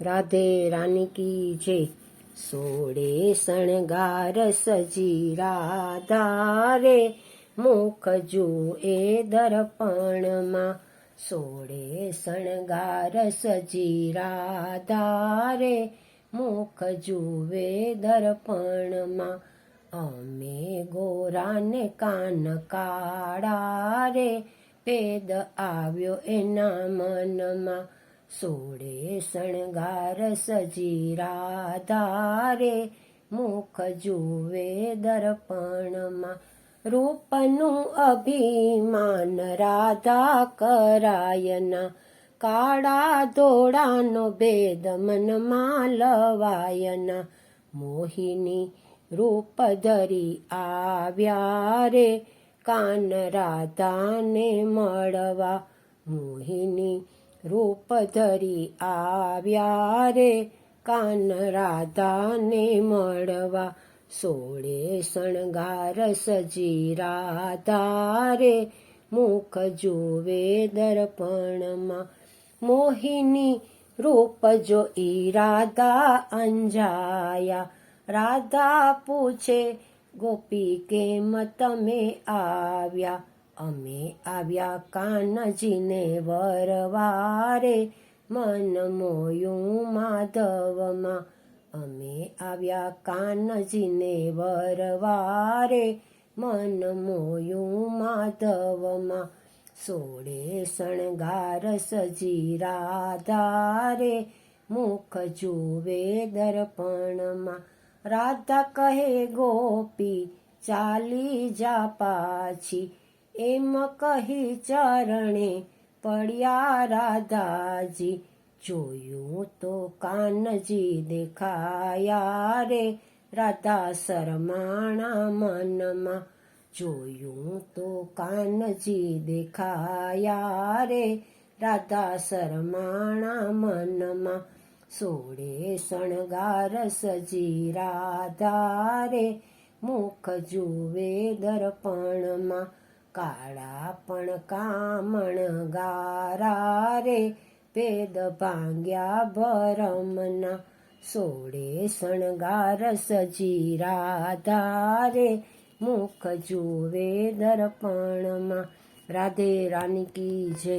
રાધે રાની કી જય સોડે શણગાર સજી રાધા રે મુખ જુએ દર્પણમાં. સોડે શણગાર સજી રાધા રે મુખ જુએ દર્પણમાં. અમે ગોરાને કાન કાળા રે પેદ આવ્યો એના મનમાં. સોળે શણગાર સજી રાધારે મુખ જુવે દર્પણમાં. રૂપનું અભિમાન રાધા કરાયના. કાળા ધોળાનો ભેદ મનમાં લવાયના. મોહિની રૂપ ધરી આવ્યા રે, કાન રાધાને મળવા. મોહિની રૂપ ધરી આવ્યા રે કાન રાધાને મળવા સોળે શણગાર સજી રાધા રે મુખ જુવે દર્પણમાં મોહિની રૂપ જો ઈ અંજાયા. રાધા પૂછે, ગોપી, કેમ તમે આવ્યા? અમે આવ્યા કાનજીને વરવારે, મન મોયું માધવમાં. અમે આવ્યા કાનજીને વરવારે, મન મોયું માધવમાં. સોળે શણગાર સજી રાધારે, મુખ જુવે દર્પણમાં. રાધા કહે, ગોપી, ચાલી જા પાછી. એમ કહી ચરણે પડ્યા રાધાજી, જોયું તો કાનજી દેખાયા રે રાધા શરમાણા મનમાં. જોયું તો કાનજી દેખાયા રે રાધા શરમાણા મનમાં. સોળે શણગાર સજી રાધા રે, મુખ જુવે દર્પણમાં. કાળા પણ કામણ ગારા રે, પેદ ભાંગ્યા ભરમના સોળે શણગાર સજી રાધા મુખ જોવે દર્પણમાં રાધે રાની કી જય.